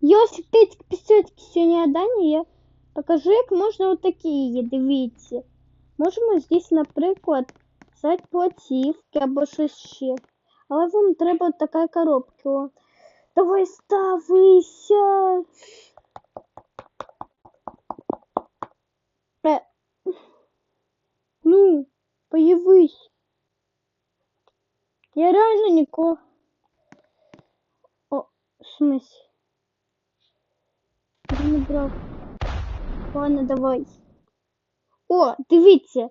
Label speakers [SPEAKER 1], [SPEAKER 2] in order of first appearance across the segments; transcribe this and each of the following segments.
[SPEAKER 1] Йосик, тетьки, пісятки, сьогодні Дані я покажу, як можна отакі є, дивіться. Можемо здесь, наприклад, взяти платівки або щось ще. Але вам треба така коробка. О. Давай ставися. Е. Ну, появись. Я реально нікого. О, в смысле? Не брав. Ладно, давай. О, дивіться.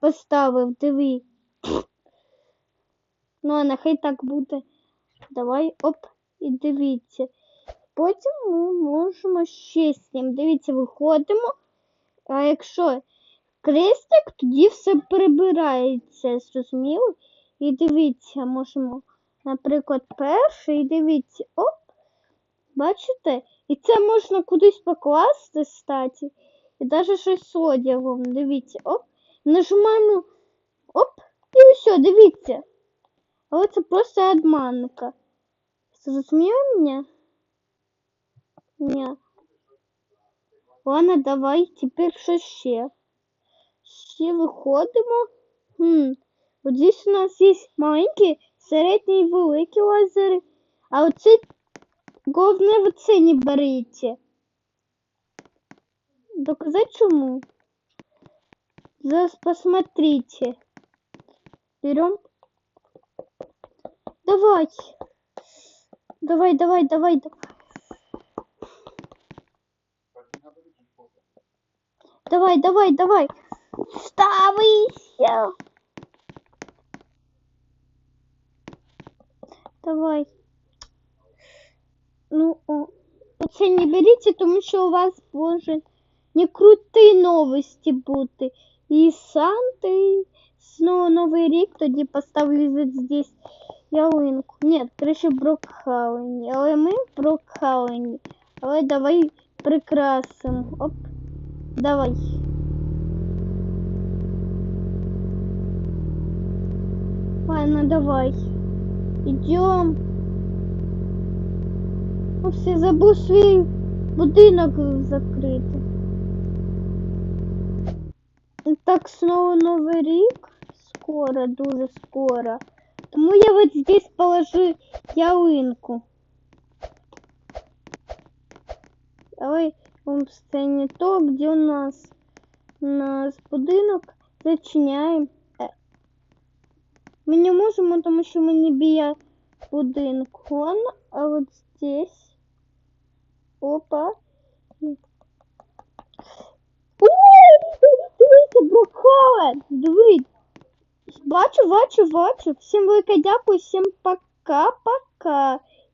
[SPEAKER 1] Поставив, диви. Ну, а нехай так буде. Давай, оп, і дивіться. Потім ми можемо ще з ним. Дивіться, виходимо. А якщо крестик, тоді все прибирається, зрозуміло? І дивіться, можемо, наприклад, перший, і дивіться, оп, бачите? І це можна кудись покласти, статі. І навіть щось з одягом, дивіться, оп. Нажимаємо оп, і все, дивіться. Але це просто обманка. Зрозуміло мене? Ні. Ладно, давай, тепер що ще? Ще виходимо. Хм. От здесь у нас є маленькі, середні і великі лазери. А оце головне в це не берите. Доказать чему? Зараз посмотрите. Берем. Давай. Давай, давай, давай, давай. Давай, давай, давай. Ставися. Давай. Оце не беріть, тому що у вас може не круті новості бути. І Санти, знову Новий рік, тоді поставлю здесь ялинку. Ні, краще Брокхауені. Але ми в Брокхауені. Але давай прикрасимо. Оп. Давай. Ладно, давай. Идем. Все забув свій будинок закрити. Так снова Новий рік. Скоро, дуже скоро. Тому я вот здесь положу ялинку. Давай он сцене то, где у нас у нас будинок зачиняємо. Е. Ми не можемо, тому що ми не біля будинку. А вот здесь. Опа. Дивіться, Брукхолен! Дивись. Бачу, бачу, бачу. Всім велике дякую, всім пока-пока.